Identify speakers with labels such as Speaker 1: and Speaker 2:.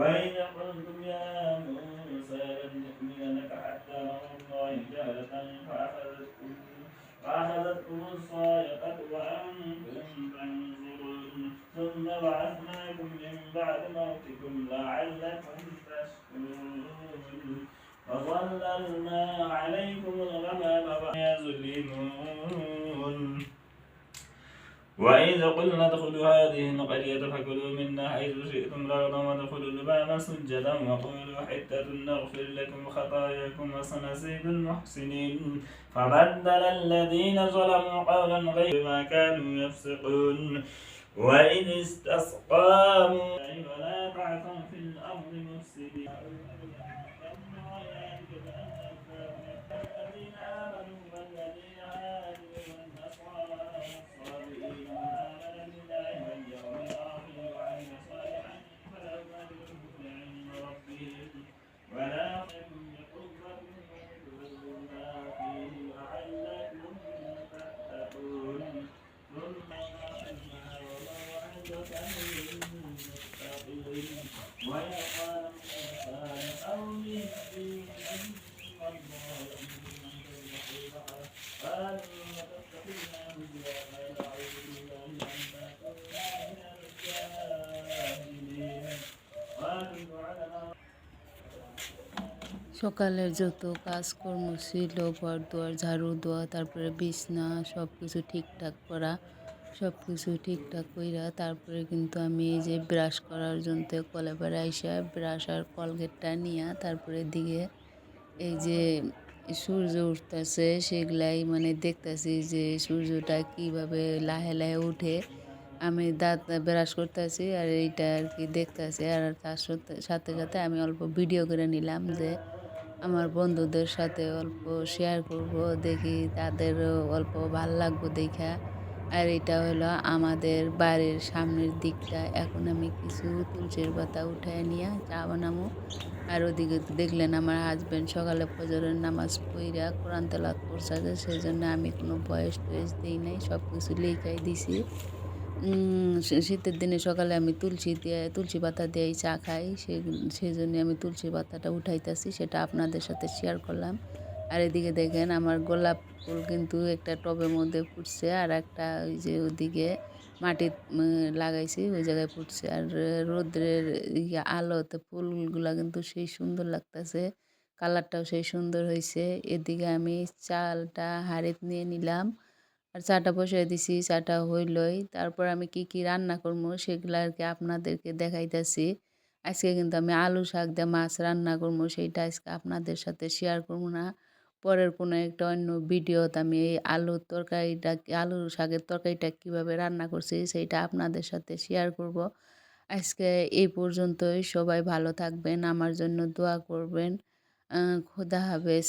Speaker 1: وإذ قلتم يا موسى لن نؤمن لك حتى نرى الله جهرة فأخذتكم فأخذتكم الصاعقة وأنتم تنظرون. ثم بعثناكم من بعد موتكم لعلكم تشكرون. وظللنا عليكم الغمام ويظلمون وإذ قلنا ادخلوا هذه القرية فكلوا منا حيث شئتم رغدا وادخلوا الباب سجدا وقولوا حتة نغفر لكم خطاياكم وسنزيد المحسنين. فبدل الذين ظلموا قولا غير ما كانوا يفسقون. وإذ استسقى موسى ولا تعثوا في الأرض مفسدين.
Speaker 2: সকালের যত কাজকর্ম ছিল ঘর দুয়ার ঝাড়ু দেওয়া তারপরে বিছনা সব কিছু ঠিকঠাক করা সব কিছু ঠিকঠাক কইরা তারপরে কিন্তু আমি এই যে ব্রাশ করার জন্য কলেবার আইসা ব্রাশ আর কলগেটটা নিয়া তারপরে দিকে এই যে সূর্য উঠতেছে সেগুলাই মানে দেখতেছি যে সূর্যটা কীভাবে লাহে লাহে উঠে। আমি দাঁত ব্রাশ করতেছি আর এইটা আর কি দেখতেছি আর তার সাথে সাথে সাথে আমি অল্প ভিডিও করে নিলাম যে আমার বন্ধুদের সাথে অল্প শেয়ার করব, দেখি তাদেরও অল্প ভালো লাগবো দেখা। আর এটা হলো আমাদের বাড়ির সামনের দিকটা। এখন আমি কিছু তুলসীর পাতা উঠায় নিয়ে চা বানাবো আর ওদিকে দেখলেন আমার হাজব্যান্ড সকালে ফজরের নামাজ পইরা কোরআন তেলাত করছে সেই জন্য আমি কোনো বয়স টয়েস দিই নাই সব কিছু লেখাই দিছি। শীতের দিনে সকালে আমি তুলসী দিয়ে, তুলসী পাতা দিয়েই চা খাই। সেই সেই জন্য আমি তুলসী পাতাটা উঠাইতেছি, সেটা আপনাদের সাথে শেয়ার করলাম। আর এদিকে দেখেন আমার গোলাপ ফুল কিন্তু একটা টবের মধ্যে ফুটছে আর একটা ওই যে ওদিকে মাটি লাগাইছি, ওই জায়গায় ফুটছে। আর রোদ্রের আলোতে ফুলগুলা কিন্তু সেই সুন্দর লাগতেছে, কালারটাও সেই সুন্দর হয়েছে এদিকে আমি চালটা হাড়িতে নিয়ে নিলাম আর চাটা বসিয়ে দিছি, চাটা হইলই। তারপর আমি কি কি রান্না করব সেগুলো আর কি আপনাদেরকে দেখাইতেছি। আজকে কিন্তু আমি আলু শাক দিয়ে মাছ রান্না করব, সেইটা আজকে আপনাদের সাথে শেয়ার করব না। পরের কোনো একটা অন্য ভিডিওতে আমি এই আলুর তরকারিটা, আলুর শাকের তরকারিটা কীভাবে রান্না করছি সেইটা আপনাদের সাথে শেয়ার করব। আজকে এই পর্যন্তই। সবাই ভালো থাকবেন। আমার জন্য দোয়া করবেন। খোদা হাফেজ।